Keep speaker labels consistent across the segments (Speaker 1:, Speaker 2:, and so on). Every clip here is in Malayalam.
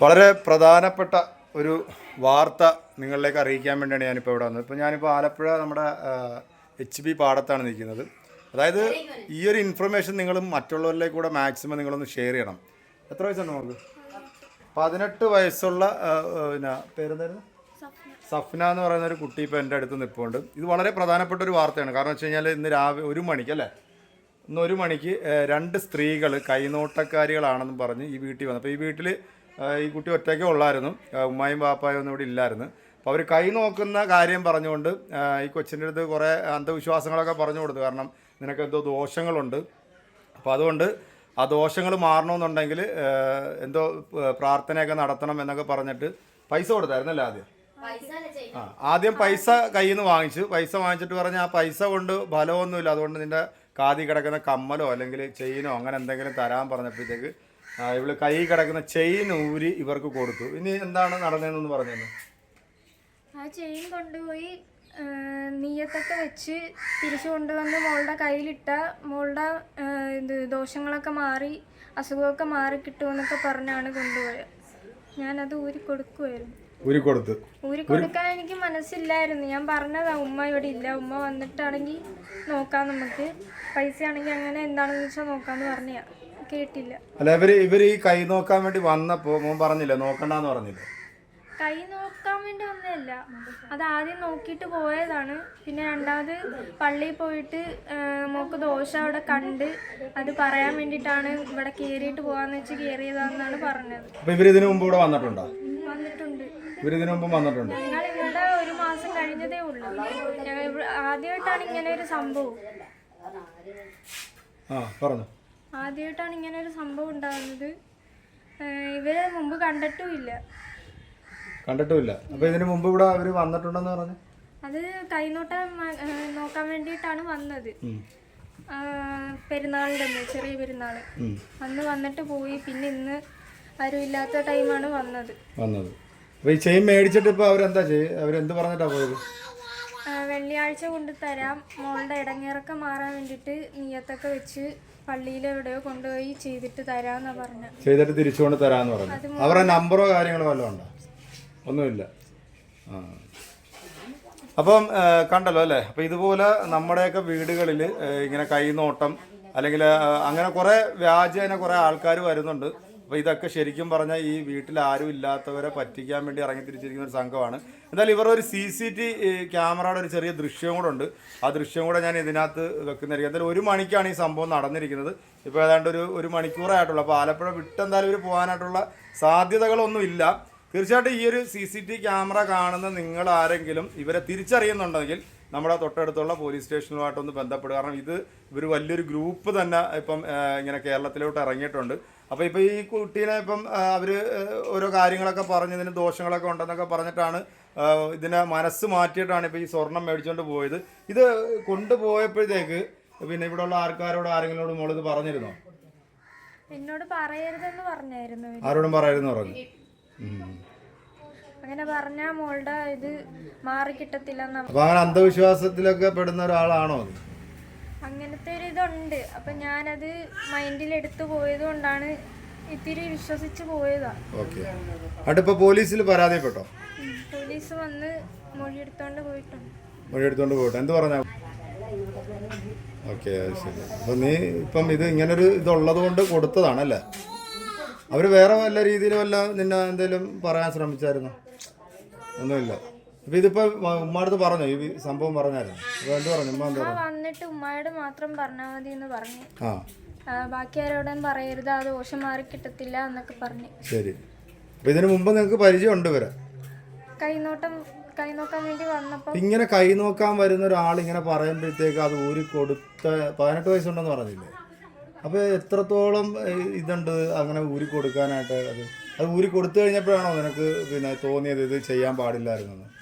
Speaker 1: വളരെ പ്രധാനപ്പെട്ട ഒരു വാർത്ത നിങ്ങളിലേക്ക് അറിയിക്കാൻ വേണ്ടിയാണ് ഞാനിപ്പോൾ ഇവിടെ വന്നത്. ഇപ്പോൾ ഞാനിപ്പോൾ ആലപ്പുഴ നമ്മുടെ എച്ച് ബി പാടത്താണ് നിൽക്കുന്നത്. അതായത് ഈ ഒരു ഇൻഫർമേഷൻ നിങ്ങൾ മറ്റുള്ളവരിലേക്ക് കൂടെ മാക്സിമം നിങ്ങളൊന്ന് ഷെയർ ചെയ്യണം. എത്ര വയസ്സാണ് നമുക്ക് പതിനെട്ട് വയസ്സുള്ള പിന്നെ പേരെന്തായിരുന്നു? സഫ്ന. എന്ന് പറയുന്ന ഒരു കുട്ടി ഇപ്പോൾ എന്റെ അടുത്ത് നിൽപ്പുണ്ട് ഇത് വളരെ പ്രധാനപ്പെട്ട ഒരു വാർത്തയാണ്. കാരണം വെച്ച് കഴിഞ്ഞാൽ ഇന്ന് രാവിലെ ഒരു മണിക്ക് അല്ലേ? ഇന്ന് ഒരു മണിക്ക് രണ്ട് സ്ത്രീകൾ കൈനോട്ടക്കാരികളാണെന്ന് പറഞ്ഞ് ഈ വീട്ടിൽ വന്നു. അപ്പോൾ ഈ വീട്ടിൽ ഈ കുട്ടി ഒറ്റയ്ക്കേ ഉള്ളായിരുന്നു. ഉമ്മായും പാപ്പായും ഒന്നും ഇവിടെ ഇല്ലായിരുന്നു. അപ്പോൾ അവർ കൈ നോക്കുന്ന കാര്യം പറഞ്ഞുകൊണ്ട് ഈ കൊച്ചിന്റെ അടുത്ത് കുറേ അന്ധവിശ്വാസങ്ങളൊക്കെ പറഞ്ഞു കൊടുത്തു. കാരണം നിനക്ക് എന്തോ ദോഷങ്ങളുണ്ട്. അപ്പോൾ അതുകൊണ്ട് ആ ദോഷങ്ങൾ മാറണമെന്നുണ്ടെങ്കിൽ എന്തോ പ്രാർത്ഥനയൊക്കെ നടത്തണം എന്നൊക്കെ പറഞ്ഞിട്ട് പൈസ കൊടുത്തായിരുന്നല്ലേ ആദ്യം? ആ ആദ്യം പൈസ കയ്യിൽ നിന്ന് വാങ്ങിച്ചു. പൈസ വാങ്ങിച്ചിട്ട് പറഞ്ഞ ആ പൈസ കൊണ്ട് ഫലമൊന്നുമില്ല. അതുകൊണ്ട് നിന്റെ കാതി കിടക്കുന്ന കമ്മലോ അല്ലെങ്കിൽ ചെയിനോ അങ്ങനെ എന്തെങ്കിലും തരാൻ പറഞ്ഞപ്പോഴത്തേക്ക് ഇവൾ കൈ കിടക്കുന്ന ചെയിൻ ഊരി ഇവർക്ക് കൊടുത്തു. ഇനി എന്താണ് നടന്നതെന്നൊന്ന് പറഞ്ഞത്
Speaker 2: ആ ചെയിൻ കൊണ്ടുപോയി നീയത്തൊക്കെ വെച്ച് തിരിച്ചു കൊണ്ടുവന്ന് മോളുടെ കയ്യിലിട്ട മോളുടെ ഇത് ദോഷങ്ങളൊക്കെ മാറി അസുഖമൊക്കെ മാറി കിട്ടുമെന്നൊക്കെ പറഞ്ഞാണ് കൊണ്ടുപോയത്. ഞാനത് ഊരി കൊടുക്കുമായിരുന്നു
Speaker 1: ഊരി കൊടുത്തു.
Speaker 2: ഊരി കൊടുക്കാൻ എനിക്ക് മനസ്സില്ലായിരുന്നു. ഞാൻ പറഞ്ഞതാ ഉമ്മ ഇവിടെ ഇല്ല. ഉമ്മ വന്നിട്ടാണെങ്കിൽ നോക്കാം നമുക്ക്. പൈസ ആണെങ്കിൽ അങ്ങനെ എന്താണെന്ന് വെച്ചാൽ നോക്കാന്ന് പറഞ്ഞാ കേട്ടില്ല.
Speaker 1: അല്ല ഇവർ ഇവർ ഈ കൈ നോക്കാൻ വേണ്ടി വന്നപ്പോ മോൻ പറഞ്ഞില്ലേ നോക്കണ്ടെന്ന് പറഞ്ഞില്ലേ?
Speaker 2: കൈ നോക്കാൻ വേണ്ടി വന്നതല്ല. അത് ആദ്യം നോക്കിയിട്ട് പോയതാണ്. പിന്നെ രണ്ടാമത് പള്ളിയിൽ പോയിട്ട് മോക്ക് ദോശ അവിടെ കണ്ട് അത് പറയാൻ വേണ്ടിയിട്ടാണ് ഇവിടെ കയറിയിട്ട് പോകാന്ന് വെച്ച് കയറിയതാണെന്നാണ് പറഞ്ഞത്.
Speaker 1: അപ്പൊ ഇവർ ഇതിനു മുമ്പ് ഇവിടെ വന്നിട്ടുണ്ടോ?
Speaker 2: വന്നിട്ടുണ്ട്.
Speaker 1: ഇവർ ഇതിനു മുമ്പ് വന്നിട്ടുണ്ട്.
Speaker 2: ഞങ്ങൾ ഇവിടെ ഒരു മാസം കഴിഞ്ഞതേ ഉള്ളൂ. ഞങ്ങൾ ആദ്യമായിട്ടാണ് ഇങ്ങനെ ഒരു സംഭവം.
Speaker 1: ആ പറഞ്ഞു.
Speaker 2: ആദ്യമായിട്ടാണ് ഇങ്ങനെ ഒരു സംഭവം ഉണ്ടാകുന്നത്. ഇവരെ മുമ്പ് കണ്ടിട്ടുമില്ല.
Speaker 1: കണ്ടിട്ടുമില്ല. അപ്പൊ ഇതിനു മുമ്പ് ഇവിടെ അവർ വന്നിട്ടുണ്ടെന്ന് പറഞ്ഞു?
Speaker 2: അത് കൈനോട്ടം നോക്കാൻ വേണ്ടിയിട്ടാണ് വന്നത്. പെരുന്നാളിന്റെ പെരുന്നാളിന്റെ അന്ന് ചെറിയ പെരുന്നാൾ അന്ന് വന്നിട്ട് പോയി പിന്നെ ഇന്ന് ആരും ഇല്ലാത്ത ടൈമാണ് വന്നത്.
Speaker 1: വന്നത്. അപ്പൊ ഈ ചെയിൻ മേടിച്ചിട്ട് ഇപ്പൊ അവരെന്താ ചെയ്യ അവരെന്ത് പറഞ്ഞിട്ടാ പോയത്?
Speaker 2: വെള്ളിയാഴ്ച കൊണ്ട് തരാം. മോളുടെ ഇടങ്ങേറൊക്കെ മാറാൻ വേണ്ടിയിട്ട് നീയത്തൊക്കെ വെച്ച് പള്ളിയിൽ എവിടെയോ കൊണ്ടുപോയി ചെയ്തിട്ട് തരാന്ന് പറഞ്ഞു.
Speaker 1: ചെയ്തിട്ട് തിരിച്ചു കൊണ്ട് തരാന്ന് പറഞ്ഞു. അവരുടെ നമ്പറോ കാര്യങ്ങളോ വല്ലതും ഉണ്ടോ? ഒന്നുമില്ല. ആ. അപ്പം കണ്ടല്ലോ അല്ലേ? അപ്പം ഇതുപോലെ നമ്മുടെയൊക്കെ വീടുകളിൽ ഇങ്ങനെ കൈനോട്ടം അല്ലെങ്കിൽ അങ്ങനെ കുറേ വ്യാജേന കുറേ ആൾക്കാർ വരുന്നുണ്ട്. അപ്പോൾ ഇതൊക്കെ ശരിക്കും പറഞ്ഞാൽ ഈ വീട്ടിൽ ആരും ഇല്ലാത്തവരെ പറ്റിക്കാൻ വേണ്ടി ഇറങ്ങിത്തിരിച്ചിരിക്കുന്ന ഒരു സംഘമാണ്. എന്തായാലും ഇവർ ഒരു സി സി ടി ക്യാമറയുടെ ഒരു ചെറിയ ദൃശ്യം കൂടെ ഉണ്ട്. ആ ദൃശ്യം കൂടെ ഞാൻ ഇതിനകത്ത് വെക്കുന്നതായിരിക്കും. എന്തായാലും ഒരു മണിക്കാണ് ഈ സംഭവം നടന്നിരിക്കുന്നത്. ഇപ്പോൾ ഏതാണ്ട് ഒരു ഒരു മണിക്കൂറായിട്ടുള്ളൂ. അപ്പോൾ ആലപ്പുഴ വിട്ടെന്തായാലും ഇവർ പോകാനായിട്ടുള്ള സാധ്യതകളൊന്നും ഇല്ല തീർച്ചയായിട്ടും ഈ ഒരു സി സി ടി ക്യാമറ കാണുന്ന നിങ്ങൾ ആരെങ്കിലും ഇവരെ തിരിച്ചറിയുന്നുണ്ടെങ്കിൽ നമ്മുടെ തൊട്ടടുത്തുള്ള പോലീസ് സ്റ്റേഷനുമായിട്ടൊന്ന് ബന്ധപ്പെടുക. കാരണം ഇത് ഇവർ വലിയൊരു ഗ്രൂപ്പ് തന്നെ ഇപ്പം ഇങ്ങനെ കേരളത്തിലോട്ട് ഇറങ്ങിയിട്ടുണ്ട്. അപ്പോൾ ഇപ്പോൾ ഈ കുട്ടീനെ ഇപ്പം അവർ ഓരോ കാര്യങ്ങളൊക്കെ പറഞ്ഞു ഇതിന് ദോഷങ്ങളൊക്കെ ഉണ്ടെന്നൊക്കെ പറഞ്ഞിട്ടാണ് ഇതിനെ മനസ്സ് മാറ്റിയിട്ടാണ് ഇപ്പോൾ ഈ സ്വർണം മേടിച്ചുകൊണ്ട് പോയത്. ഇത് കൊണ്ടുപോയപ്പോഴത്തേക്ക് പിന്നെ ഇവിടെയുള്ള ആൾക്കാരോട് ആരെങ്കിലോട് മോളിത് പറഞ്ഞിരുന്നോ?
Speaker 2: എന്നോട് പറയരുതെന്ന് പറഞ്ഞായിരുന്നു.
Speaker 1: ആരോടും പറയരുതെന്ന് പറഞ്ഞു?
Speaker 2: അങ്ങനെ പറഞ്ഞാൽ മോളുടെ ഇത് മാറി കിട്ടത്തില്ല
Speaker 1: അപ്പൊ അങ്ങനെ അന്ധവിശ്വാസത്തിലൊക്കെ പെടുന്ന ഒരാളാണോ അത്?
Speaker 2: അങ്ങനത്തെ ഒരു ഇതുണ്ട്. അപ്പം ഞാനത് മൈൻഡിൽ എടുത്തു പോയത് കൊണ്ടാണ് ഇത്തിരി വിശ്വസിച്ച് പോയതാ.
Speaker 1: ഓക്കെ. അടുപ്പ പോലീസിൽ പരാതിപ്പെട്ടോ?
Speaker 2: പോലീസ് വന്ന് മൊഴിയെടുത്തോണ്ട് പോയിട്ടുണ്ട്
Speaker 1: മൊഴിയെടുത്തോണ്ട് പോട്ടെ എന്ത് പറഞ്ഞ? ഓക്കെ ശരി. അപ്പൊ നീ ഇപ്പം ഇത് ഇങ്ങനൊരു ഇതുള്ളത് കൊണ്ട് കൊടുത്തതാണല്ലേ? അവർ വേറെ വല്ല രീതിയിലും വല്ല നിന്നെ എന്തെങ്കിലും പറയാൻ ശ്രമിച്ചായിരുന്നു? ഒന്നുമില്ല. ഇപ്പൊ ഇതിപ്പോ ഉമ്മാടുത്ത് പറഞ്ഞു? ഈ സംഭവം പറഞ്ഞായിരുന്നു. എന്ത് പറഞ്ഞു? ഉമ്മ എന്ത് പറഞ്ഞു?
Speaker 2: വന്നിട്ട് ഉമ്മയോട് മാത്രം പറഞ്ഞാൽ മതി എന്ന് പറഞ്ഞു.
Speaker 1: ആ.
Speaker 2: ആ, ബാക്കി ആരോടും പറയരുത്. ആ ദോഷം മാറി കിട്ടത്തില്ല എന്നൊക്കെ പറഞ്ഞു.
Speaker 1: ശരി. അപ്പൊ ഇതിനു മുമ്പ് നിങ്ങൾക്ക് പരിചയമുണ്ട് ഇവരെ?
Speaker 2: കൈനോട്ടം കൈ നോക്കാൻ വേണ്ടി വന്നപ്പോൾ
Speaker 1: ഇങ്ങനെ കൈ നോക്കാൻ വരുന്ന ഒരാൾ ഇങ്ങനെ പറയുമ്പോഴത്തേക്ക് അത് ഊരി കൊടുത്ത പതിനെട്ട് വയസ്സുണ്ടെന്ന് പറഞ്ഞില്ലേ? അപ്പൊ എത്രത്തോളം ഏഹ്, ഇതുണ്ട് അങ്ങനെ ഊരി കൊടുക്കാനായിട്ട് അത്? അത് ഊരി കൊടുത്തു കഴിഞ്ഞപ്പോഴാണോ നിനക്ക് പിന്നെ തോന്നിയത് ഇത് ചെയ്യാൻ പാടില്ലായിരുന്നെന്ന്?
Speaker 2: അല്ല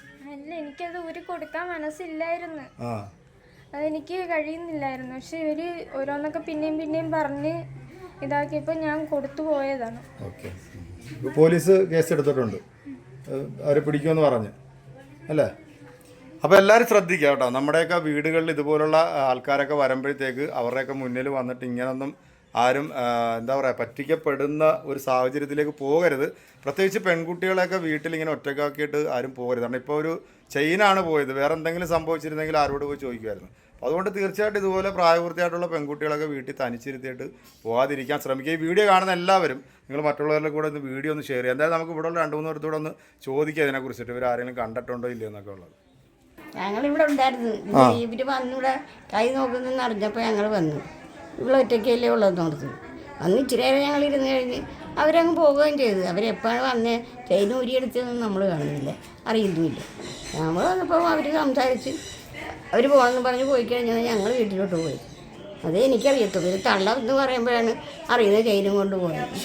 Speaker 2: എനിക്കത് ഊരി കൊടുക്കാൻ മനസ്സില്ലായിരുന്നു. അതെനിക്ക് കഴിയുന്നില്ലായിരുന്നു. പക്ഷെ ഇവർ ഓരോന്നൊക്കെ പിന്നെയും പിന്നെയും പറഞ്ഞ് ഇതാക്കിയപ്പോൾ ഞാൻ കൊടുത്തു പോയതാണ്.
Speaker 1: ഓക്കെ. പോലീസ് കേസ് എടുത്തിട്ടുണ്ട് അവരെ പിടിക്കുമെന്ന് പറഞ്ഞു. അല്ലേ? അപ്പോൾ എല്ലാവരും ശ്രദ്ധിക്കുക കേട്ടോ. നമ്മുടെയൊക്കെ വീടുകളിൽ ഇതുപോലുള്ള ആൾക്കാരൊക്കെ വരുമ്പോഴത്തേക്ക് അവരുടെയൊക്കെ മുന്നിൽ വന്നിട്ട് ഇങ്ങനൊന്നും ആരും എന്താ പറയുക പറ്റിക്കപ്പെടുന്ന ഒരു സാഹചര്യത്തിലേക്ക് പോകരുത്. പ്രത്യേകിച്ച് പെൺകുട്ടികളെയൊക്കെ വീട്ടിൽ ഇങ്ങനെ ഒറ്റക്കാക്കിയിട്ട് ആരും പോകരുത്. കാരണം ഇപ്പോൾ ഒരു ചെയിനാണ് പോയത്. വേറെ എന്തെങ്കിലും സംഭവിച്ചിരുന്നെങ്കിൽ ആരോട് പോയി ചോദിക്കുമായിരുന്നു. അപ്പോൾ അതുകൊണ്ട് തീർച്ചയായിട്ടും ഇതുപോലെ പ്രായപൂർത്തിയായിട്ടുള്ള പെൺകുട്ടികളൊക്കെ വീട്ടിൽ തനിച്ചിരുത്തിയിട്ട് പോകാതിരിക്കാൻ ശ്രമിക്കുക. ഈ വീഡിയോ കാണുന്ന എല്ലാവരും നിങ്ങൾ മറ്റുള്ളവരുടെ കൂടെ ഒന്ന് വീഡിയോ ഒന്ന് ഷെയർ ചെയ്യുക. എന്തായാലും നമുക്ക് ഇവിടെ ഉള്ള രണ്ട് മൂന്ന് പേർത്തൂടെ ഒന്ന് ചോദിക്കുക ഇതിനെക്കുറിച്ചിട്ട്. ഇവർ ആരെങ്കിലും കണ്ടിട്ടുണ്ടോ ഇല്ലയോ എന്നൊക്കെ ഉള്ളത്.
Speaker 3: ഞങ്ങൾ ഇവിടെ ഉണ്ടായിരുന്നു. ഇവർ ഇവർ വന്നിവിടെ കൈ നോക്കുന്നെന്ന് അറിഞ്ഞപ്പോൾ ഞങ്ങൾ വന്നു. ഇവിടെ ഒറ്റയ്ക്കല്ലേ ഉള്ളതെന്ന് ഓർത്ത്. അന്ന് ഇച്ചിരി നേരം ഞങ്ങൾ ഇരുന്ന് കഴിഞ്ഞ് അവരങ്ങ് പോവുകയും ചെയ്തു. അവരെപ്പോഴാണ് വന്ന് ചെയിൻ ഊരിയെടുത്തതെന്ന് നമ്മൾ കാണുന്നില്ല. അറിയുന്നുമില്ല നമ്മൾ വന്നപ്പോൾ അവർ സംസാരിച്ച് അവർ പോകണമെന്ന് പറഞ്ഞ് പോയി കഴിഞ്ഞാൽ ഞങ്ങൾ വീട്ടിലോട്ട് പോയി. അതേ എനിക്കറിയത്തുള്ളൂ. ഇത് എന്ന് പറയുമ്പോഴാണ് അറിയുന്നത് ചെയിനും കൊണ്ട് പോയത്